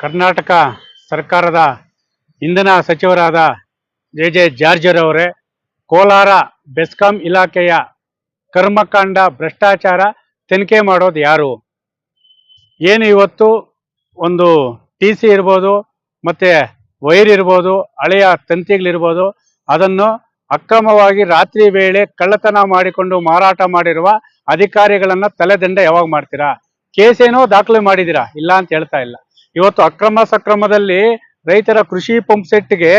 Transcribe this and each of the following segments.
ಕರ್ನಾಟಕ ಸರ್ಕಾರದ ಇಂಧನ ಸಚಿವರಾದ ಜೆ ಜೆ ಜಾರ್ಜರ್ ಅವರೇ, ಕೋಲಾರ ಬೆಸ್ಕಾಂ ಇಲಾಖೆಯ ಕರ್ಮಕಾಂಡ ಭ್ರಷ್ಟಾಚಾರ ತನಿಖೆ ಮಾಡೋದು ಯಾರು? ಏನು ಇವತ್ತು ಒಂದು ಟಿ ಸಿ ಇರ್ಬೋದು, ಮತ್ತೆ ವೈರ್ ಇರ್ಬೋದು, ಹಳೆಯ ತಂತಿಗಳಿರ್ಬೋದು, ಅದನ್ನು ಅಕ್ರಮವಾಗಿ ರಾತ್ರಿ ವೇಳೆ ಕಳ್ಳತನ ಮಾಡಿಕೊಂಡು ಮಾರಾಟ ಮಾಡಿರುವ ಅಧಿಕಾರಿಗಳನ್ನ ತಲೆದಂಡ ಯಾವಾಗ ಮಾಡ್ತೀರಾ? ಕೇಸೇನೋ ದಾಖಲೆ ಮಾಡಿದ್ದೀರಾ? ಇಲ್ಲ ಅಂತ ಹೇಳ್ತಾ ಇಲ್ಲ. ಇವತ್ತು ಅಕ್ರಮ ಸಕ್ರಮದಲ್ಲಿ ರೈತರ ಕೃಷಿ ಪಂಪ್ ಸೆಟ್ಗೆ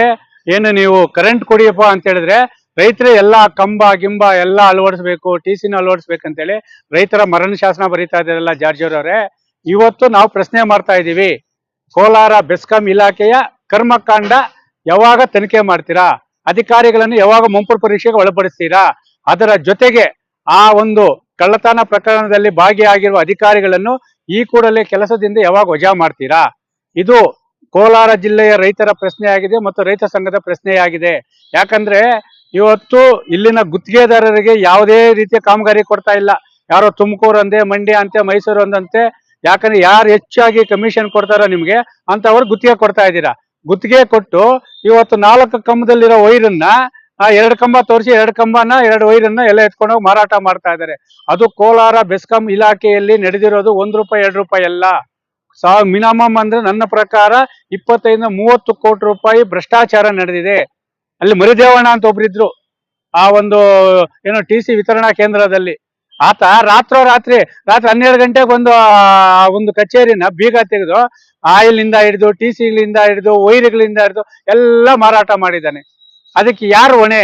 ಏನು ನೀವು ಕರೆಂಟ್ ಕೊಡಿಯಪ್ಪ ಅಂತ ಹೇಳಿದ್ರೆ ರೈತರೇ ಎಲ್ಲ ಕಂಬ, ಗಿಂಬ ಎಲ್ಲ ಅಳವಡಿಸ್ಬೇಕು, ಟಿ ಸಿನ ಅಳವಡಿಸ್ಬೇಕಂತೇಳಿ ರೈತರ ಮರಣ ಶಾಸನ ಬರೀತಾ ಇದ್ದಾರಲ್ಲ ಜಾರ್ಜರ್ ಅವರೇ ಇವತ್ತು ನಾವು ಪ್ರಶ್ನೆ ಮಾಡ್ತಾ ಇದ್ದೀವಿ. ಕೋಲಾರ ಬೆಸ್ಕಾಂ ಇಲಾಖೆಯ ಕರ್ಮಕಾಂಡ ಯಾವಾಗ ತನಿಖೆ ಮಾಡ್ತೀರಾ? ಅಧಿಕಾರಿಗಳನ್ನು ಯಾವಾಗ ಮುಂಪು ಪರೀಕ್ಷೆಗೆ ಒಳಪಡಿಸ್ತೀರಾ? ಅದರ ಜೊತೆಗೆ ಆ ಒಂದು ಕಳ್ಳತನ ಪ್ರಕರಣದಲ್ಲಿ ಭಾಗಿಯಾಗಿರುವ ಅಧಿಕಾರಿಗಳನ್ನು ಈ ಕೂಡಲೇ ಕೆಲಸದಿಂದ ಯಾವಾಗ ವಜಾ ಮಾಡ್ತೀರಾ? ಇದು ಕೋಲಾರ ಜಿಲ್ಲೆಯ ರೈತರ ಪ್ರಶ್ನೆಯಾಗಿದೆ ಮತ್ತು ರೈತ ಸಂಘದ ಪ್ರಶ್ನೆಯಾಗಿದೆ. ಯಾಕಂದ್ರೆ ಇವತ್ತು ಇಲ್ಲಿನ ಗುತ್ತಿಗೆದಾರರಿಗೆ ಯಾವುದೇ ರೀತಿಯ ಕಾಮಗಾರಿ ಕೊಡ್ತಾ ಇಲ್ಲ. ಯಾರೋ ತುಮಕೂರು ಅಂದೆ, ಮಂಡ್ಯ ಅಂತೆ, ಮೈಸೂರು ಅಂದಂತೆ, ಯಾಕಂದ್ರೆ ಯಾರು ಹೆಚ್ಚಾಗಿ ಕಮಿಷನ್ ಕೊಡ್ತಾರೋ ನಿಮ್ಗೆ ಅಂತವ್ರು ಗುತ್ತಿಗೆ ಕೊಡ್ತಾ ಇದ್ದೀರಾ? ಗುತ್ತಿಗೆ ಕೊಟ್ಟು ಇವತ್ತು ನಾಲ್ಕು ಕಂಬದಲ್ಲಿರೋ ವೈರನ್ನ ಆ ಎರಡು ಕಂಬ ತೋರಿಸಿ ಎರಡು ಕಂಬನ, ಎರಡು ವೈರನ್ನ ಎಲ್ಲ ಎತ್ಕೊಂಡು ಹೋಗಿ ಮಾರಾಟ ಮಾಡ್ತಾ ಇದ್ದಾರೆ. ಅದು ಕೋಲಾರ ಬೆಸ್ಕಾಂ ಇಲಾಖೆಯಲ್ಲಿ ನಡೆದಿರೋದು ಒಂದ್ ರೂಪಾಯಿ, ಎರಡು ರೂಪಾಯಿ ಅಲ್ಲ. ಸಾ, ಮಿನಿಮಮ್ ಅಂದ್ರೆ ನನ್ನ ಪ್ರಕಾರ ಇಪ್ಪತ್ತೈದ ಮೂವತ್ತು ಕೋಟಿ ರೂಪಾಯಿ ಭ್ರಷ್ಟಾಚಾರ ನಡೆದಿದೆ. ಅಲ್ಲಿ ಮರಿದೇವಣ್ಣ ಅಂತ ಒಬ್ರಿದ್ರು. ಆ ಒಂದು, ಏನು ಟಿ ಸಿ ವಿತರಣಾ ಕೇಂದ್ರದಲ್ಲಿ. ಆತ ರಾತ್ರೋ ರಾತ್ರಿ ರಾತ್ರಿ ಹನ್ನೆರಡು ಗಂಟೆಗೆ ಒಂದು ಒಂದು ಕಚೇರಿನ ಬೀಗ ತೆಗೆದು ಆಯಿಲ್ನಿಂದ ಹಿಡಿದು, ಟಿ ಸಿಗಳಿಂದ ಹಿಡಿದು, ವೈರ್ಗಳಿಂದ ಹಿಡಿದು ಎಲ್ಲ ಮಾರಾಟ ಮಾಡಿದ್ದಾನೆ. ಅದಕ್ಕೆ ಯಾರು ಹೊಣೆ?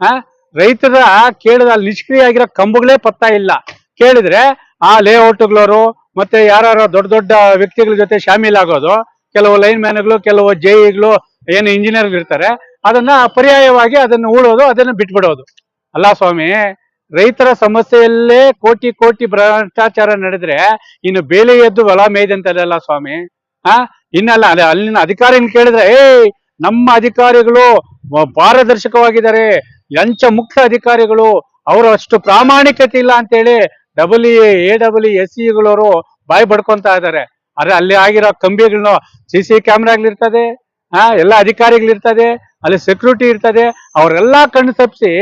ಆ? ರೈತರ ಕೇಳಿದ ಅಲ್ಲಿ ನಿಷ್ಕ್ರಿಯ ಆಗಿರೋ ಕಂಬಗಳೇ ಪತ್ತಾ ಇಲ್ಲ. ಕೇಳಿದ್ರೆ ಆ ಲೇಔಟ್ಗಳವರು ಮತ್ತೆ ಯಾರು ದೊಡ್ಡ ದೊಡ್ಡ ವ್ಯಕ್ತಿಗಳ ಜೊತೆ ಶಾಮೀಲಾಗೋದು ಕೆಲವು ಲೈನ್ ಮ್ಯಾನ್ಗಳು ಕೆಲವು ಜೈಗಳು ಏನು ಇಂಜಿನಿಯರ್ ಇರ್ತಾರೆ, ಅದನ್ನ ಪರ್ಯಾಯವಾಗಿ ಅದನ್ನು ಉಳೋದು, ಅದನ್ನು ಬಿಟ್ಬಿಡೋದು. ಅಲ್ಲ ಸ್ವಾಮಿ, ರೈತರ ಸಮಸ್ಯೆಯಲ್ಲೇ ಕೋಟಿ ಕೋಟಿ ಭ್ರಷ್ಟಾಚಾರ ನಡೆದ್ರೆ ಇನ್ನು ಬೇಲೆ ಎದ್ದು ಹೊಲ ಮೇಯ್ದಂತಲ್ಲ ಸ್ವಾಮಿ? ಆ? ಇನ್ನಲ್ಲ ಅಲ್ಲಿನ ಅಧಿಕಾರಿನ ಕೇಳಿದ್ರೆ ಏ ನಮ್ಮ ಅಧಿಕಾರಿಗಳು ಪಾರದರ್ಶಕವಾಗಿದ್ದಾರೆ. ಲಂಚ ಮುಕ್ತ ಅಧಿಕಾರಿಗಳು, ಅವರು ಅಷ್ಟು ಪ್ರಾಮಾಣಿಕತೆ ಇಲ್ಲ ಅಂತೇಳಿ ಡಬಲ್ ಎ ಡಬಲ್ ಎಸ್ ಸಿಗಳವರು ಬಾಯಿ ಬಡ್ಕೊಂತ ಇದ್ದಾರೆ. ಆದ್ರೆ ಅಲ್ಲಿ ಆಗಿರೋ ಕಂಬಿಗಳನ್ನ ಸಿ ಸಿ ಕ್ಯಾಮ್ರಾಗಳಿರ್ತದೆ ಆ, ಎಲ್ಲ ಅಧಿಕಾರಿಗಳಿರ್ತದೆ ಅಲ್ಲಿ ಸೆಕ್ಯೂರಿಟಿ ಇರ್ತದೆ. ಅವರೆಲ್ಲ ಕಣ್ಣು ತಪ್ಪಿಸಿ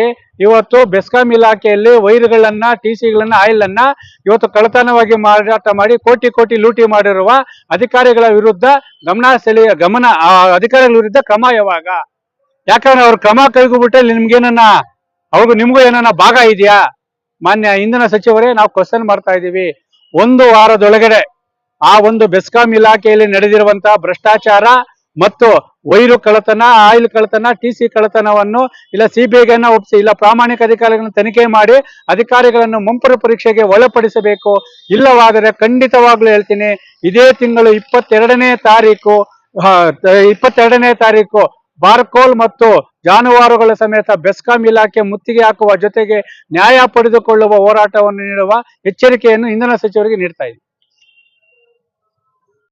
ಇವತ್ತು ಬೆಸ್ಕಾಂ ಇಲಾಖೆಯಲ್ಲಿ ವೈರ್ಗಳನ್ನ, ಟಿ ಸಿಗಳನ್ನ ಆಯಿಲ್ ಅನ್ನ ಇವತ್ತು ಕಳತನವಾಗಿ ಮಾರಾಟ ಮಾಡಿ, ಕೋಟಿ ಕೋಟಿ ಲೂಟಿ ಮಾಡಿರುವ ಅಧಿಕಾರಿಗಳ ವಿರುದ್ಧ ಗಮನ ಸೆಳೆಯ ಗಮನ, ಆ ಅಧಿಕಾರಿಗಳ ವಿರುದ್ಧ ಕ್ರಮ ಯಾವಾಗ? ಯಾಕಂದ್ರೆ ಅವ್ರ ಕ್ರಮ ಕೈಗೊಂಡ್ಬಿಟ್ಟೆ ನಿಮ್ಗೇನನ್ನ, ಅವ್ರಿಗೂ ನಿಮ್ಗೂ ಏನನ್ನ ಭಾಗ ಇದೆಯಾ? ಮಾನ್ಯ ಇಂಧನ ಸಚಿವರೇ, ನಾವು ಕ್ವಶನ್ ಮಾಡ್ತಾ ಇದ್ದೀವಿ. ಒಂದು ವಾರದೊಳಗಡೆ ಆ ಒಂದು ಬೆಸ್ಕಾಂ ಇಲಾಖೆಯಲ್ಲಿ ನಡೆದಿರುವಂತಹ ಭ್ರಷ್ಟಾಚಾರ ಮತ್ತು ವೈರು ಕಳತನ ಆಯಿಲ್ ಕಳತನ ಟಿ ಸಿ ಕಳತನವನ್ನು ಇಲ್ಲ ಸಿಬಿಐಗನ್ನ ಒಪ್ಪಿಸಿ ಇಲ್ಲ ಪ್ರಾಮಾಣಿಕ ಅಧಿಕಾರಿಗಳನ್ನು ತನಿಖೆ ಮಾಡಿ ಅಧಿಕಾರಿಗಳನ್ನು ಮುಂಪರ ಪರೀಕ್ಷೆಗೆ ಒಳಪಡಿಸಬೇಕು. ಇಲ್ಲವಾದರೆ ಖಂಡಿತವಾಗ್ಲೂ ಹೇಳ್ತೀನಿ, ಇದೇ ತಿಂಗಳು ಇಪ್ಪತ್ತೆರಡನೇ ತಾರೀಕು ಇಪ್ಪತ್ತೆರಡನೇ ತಾರೀಕು, ಬಾರ್ಕೋಲ್ ಮತ್ತು ಜಾನುವಾರುಗಳ ಸಮೇತ ಬೆಸ್ಕಾಂ ಇಲಾಖೆ ಮುತ್ತಿಗೆ ಹಾಕುವ ಜೊತೆಗೆ ನ್ಯಾಯ ಪಡೆದುಕೊಳ್ಳುವ ಹೋರಾಟವನ್ನು ನೀಡುವ ಎಚ್ಚರಿಕೆಯನ್ನು ಇಂಧನ ಸಚಿವರಿಗೆ ನೀಡ್ತಾ ಇದ್ದೀವಿ